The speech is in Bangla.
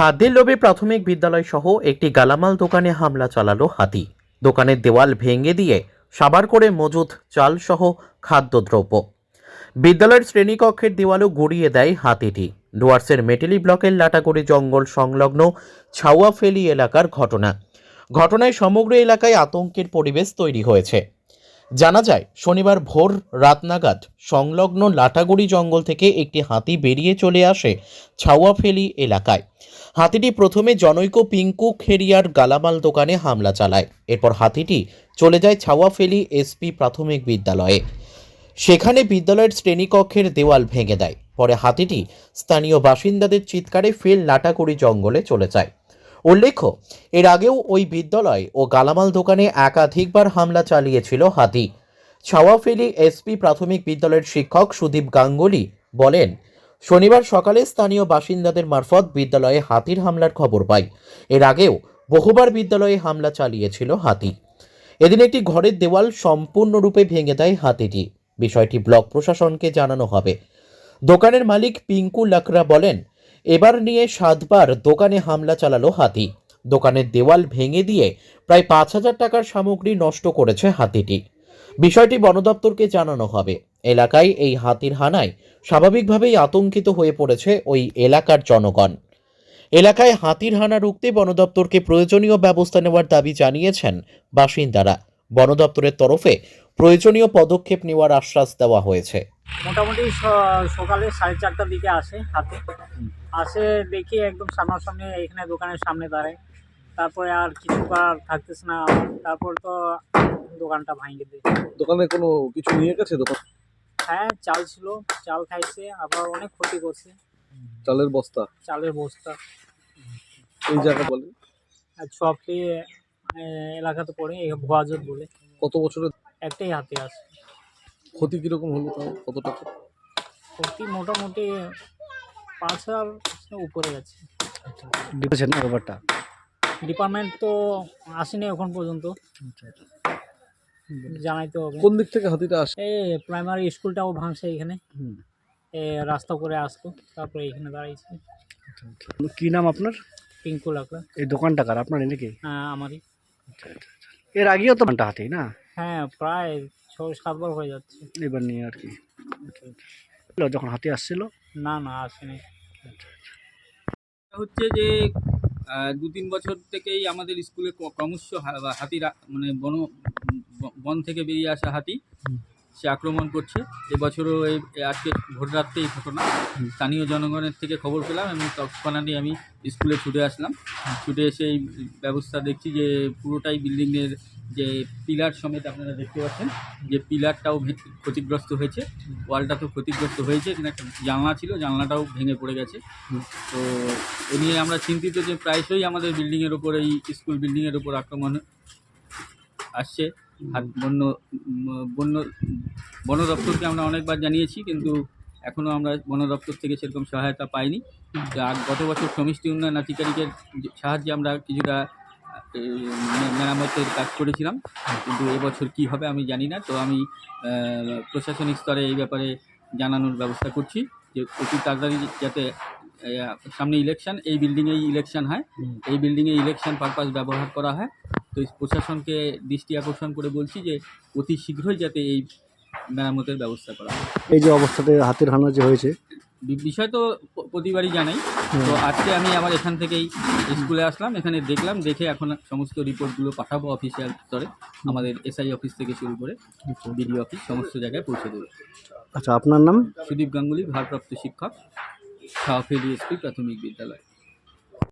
খাদ্যের লোভে প্রাথমিক বিদ্যালয় সহ একটি গালামাল দোকানে হামলা চালালো হাতি। দোকানের দেওয়াল ভেঙে দিয়ে সাবার করে মজুদ চাল সহ খাদ্যদ্রব্য। বিদ্যালয়ের শ্রেণীকক্ষের দেওয়ালও গড়িয়ে দেয় হাতিটি। ডুয়ার্সের মেটেলি ব্লকের লাটাগুড়ি জঙ্গল সংলগ্ন ছাওয়াফেলি এলাকার ঘটনা। ঘটনায় সমগ্র এলাকায় আতঙ্কের পরিবেশ তৈরি হয়েছে। জানা যায়, শনিবার ভোর রাত নাগাদ সংলগ্ন লাটাগুড়ি জঙ্গল থেকে একটি হাতি বেরিয়ে চলে আসে ছাওয়াফেলি এলাকায়। হাতিটি প্রথমে জনৈক পিঙ্কু খেরিয়ার গালামাল দোকানে হামলা চালায়। এরপর হাতিটি চলে যায় ছাওয়াফেলি এসপি প্রাথমিক বিদ্যালয়ে। সেখানে বিদ্যালয়ের শ্রেণীকক্ষের দেওয়াল ভেঙে দেয়। পরে হাতিটি স্থানীয় বাসিন্দাদের চিৎকারে ফের লাটাকুড়ি জঙ্গলে চলে যায়। উল্লেখ্য, এর আগেও ওই বিদ্যালয় ও গালামাল দোকানে একাধিকবার হামলা চালিয়েছিল হাতি। ছাওয়াফেলি এসপি প্রাথমিক বিদ্যালয়ের শিক্ষক সুদীপ গাঙ্গুলি বলেন, শনিবার সকালে স্থানীয় বাসিন্দাদের মারফত বিদ্যালয়ে হাতির হামলার খবর পাই। এর আগেও বহুবার বিদ্যালয়ে হামলা চালিয়েছিল হাতি। এদিন একটি ঘরের দেওয়াল সম্পূর্ণরূপে ভেঙে দেয় হাতিটি। বিষয়টি ব্লক প্রশাসনকে জানানো হবে। দোকানের মালিক পিঙ্কু লাকরা বলেন এবার নিয়ে সাতবার দোকানে হামলা চালালো হাতি। দোকানের দেওয়াল ভেঙে দিয়ে প্রায় পাঁচ হাজার টাকার সামগ্রী নষ্ট করেছে হাতিটি। বিষয়টি বন দপ্তরকে জানানো হবে। এলাকায় এই হাতির হানায় স্বাভাবিকভাবেই আতঙ্কিত হয়ে পড়েছে ওই এলাকার জনগণ। এলাকায় হাতির হানা রুখতে বন দপ্তরকে প্রয়োজনীয় ব্যবস্থা নেওয়ার দাবি জানিয়েছেন বাসিন্দারা। বন দপ্তরের তরফে প্রয়োজনীয় পদক্ষেপ নেওয়ার আশ্বাস দেওয়া হয়েছে। মোটামুটি স- সকালে সাড়ে চারটার দিকে আসে হাতে। আসে দেখি একদম সামনাসামনি এখানে দোকানের সামনে দাঁড়ায়। তারপরে আর কিছু করার থাকতেছে না। তারপর তো দোকানটা ভাঙিয়ে দেয়। দোকানে কোনো কিছু নিয়ে গেছে দোকান? হ্যাঁ চাল ছিল। চাল খাইছে আবার অনেক ক্ষতি করছে। চালের বস্তা? চালের বস্তা। এই জায়গা বলে আর সবটি এলাকাতে পড়ে এই ভুয়াজত বলে। কত বছরের একটাই হাতে আছে। ক্ষতি কীরকম হলো তাও? কত টাকা ক্ষতি মোটামুটি পাঁচ হাজার উপরে গেছে। দেখেছেন না ব্যাপারটা? ডিপার্টমেন্ট তো আসেনি এখন পর্যন্ত। জানাইতে হবে। কোন দিক থেকে হাতিটা আসে? এই প্রাইমারি স্কুলটাও ভাঙছে এখানে। এ রাস্তা করে আসতো তারপরে এখানে দাঁড়িয়েছে কি নাম আপনার? পিঙ্কু লাকড়া। এই দোকানটা কার? আপনার নাকি? হ্যাঁ আমারই। এর আগেও তো দোকানটা হাতেই না? হ্যাঁ প্রায় ছ সাতবার হয়ে যাচ্ছে। এবার নিয়ে আর কি। যখন হাতি আসছিল? না না আসেনি। হচ্ছে যে দু তিন বছর থেকেই আমাদের স্কুলে ক্রমশ হা- হাতি মানে বন বন থেকে বেরিয়ে আসা হাতি। সে আক্রমণ করছে। এবছরও এই আজকে ভোর রাত্রে এই ঘটনা। স্থানীয় জনগণের থেকে খবর পেলাম এবং তৎক্ষণাৎই আমি স্কুলে ছুটে আসলাম। ছুটে এসে এই ব্যবস্থা দেখছি যে পুরোটাই বিল্ডিংয়ের যে পিলার সমেত আপনারা দেখতে পাচ্ছেন যে পিলারটাও ক্ষতিগ্রস্ত হয়েছে। ওয়ালটা তো ক্ষতিগ্রস্ত হয়েছে এখানে একটা জানলা ছিল জানলাটাও ভেঙে পড়ে গেছে। তো এ নিয়ে আমরা চিন্তিত যে প্রায়শই আমাদের বিল্ডিংয়ের ওপর এই স্কুল বিল্ডিংয়ের ওপর আক্রমণ আসছে। আর বন্য বন্য বন দপ্তরকে আমরা অনেকবার জানিয়েছি কিন্তু এখনও আমরা বন দপ্তর থেকে সেরকম সহায়তা পাইনি। আর গত বছর সমষ্টি উন্নয়ন আধিকারিকের সাহায্যে আমরা কিছুটা এ, মেরামতের কাজ করেছিলাম কিন্তু এবছর কি হবে আমি জানি না। তো আমি প্রশাসনিক স্তরে এই ব্যাপারে জানানোর ব্যবস্থা করছি যে অতি তাড়াতাড়ি যাতে সামনে ইলেকশন এই বিল্ডিংয়েই ইলেকশন হয়। এই বিল্ডিংয়ে ইলেকশন পারপাস ব্যবহার করা হয়। তো প্রশাসনকে দৃষ্টি আকর্ষণ করে বলছি যে অতি শীঘ্রই যাতে এই মেরামতের ব্যবস্থা করা হয়। এই যে অবস্থাতে হাতির হানা যে হয়েছে। বিষয় তো প্রতিবারই জানাই। তো আজকে আমি আবার এখান থেকেই স্কুলে আসলাম। এখানে দেখলাম দেখে এখন সমস্ত রিপোর্টগুলো পাঠাবো অফিসিয়াল স্তরে। আমাদের এসআই অফিস থেকে শুরু করে বিডি অফিস সমস্ত জায়গায় পৌঁছে দেবে। আচ্ছা আপনার নাম? সুদীপ গাঙ্গুলি ভারপ্রাপ্ত শিক্ষক সাহাফেলি এসপি প্রাথমিক বিদ্যালয়।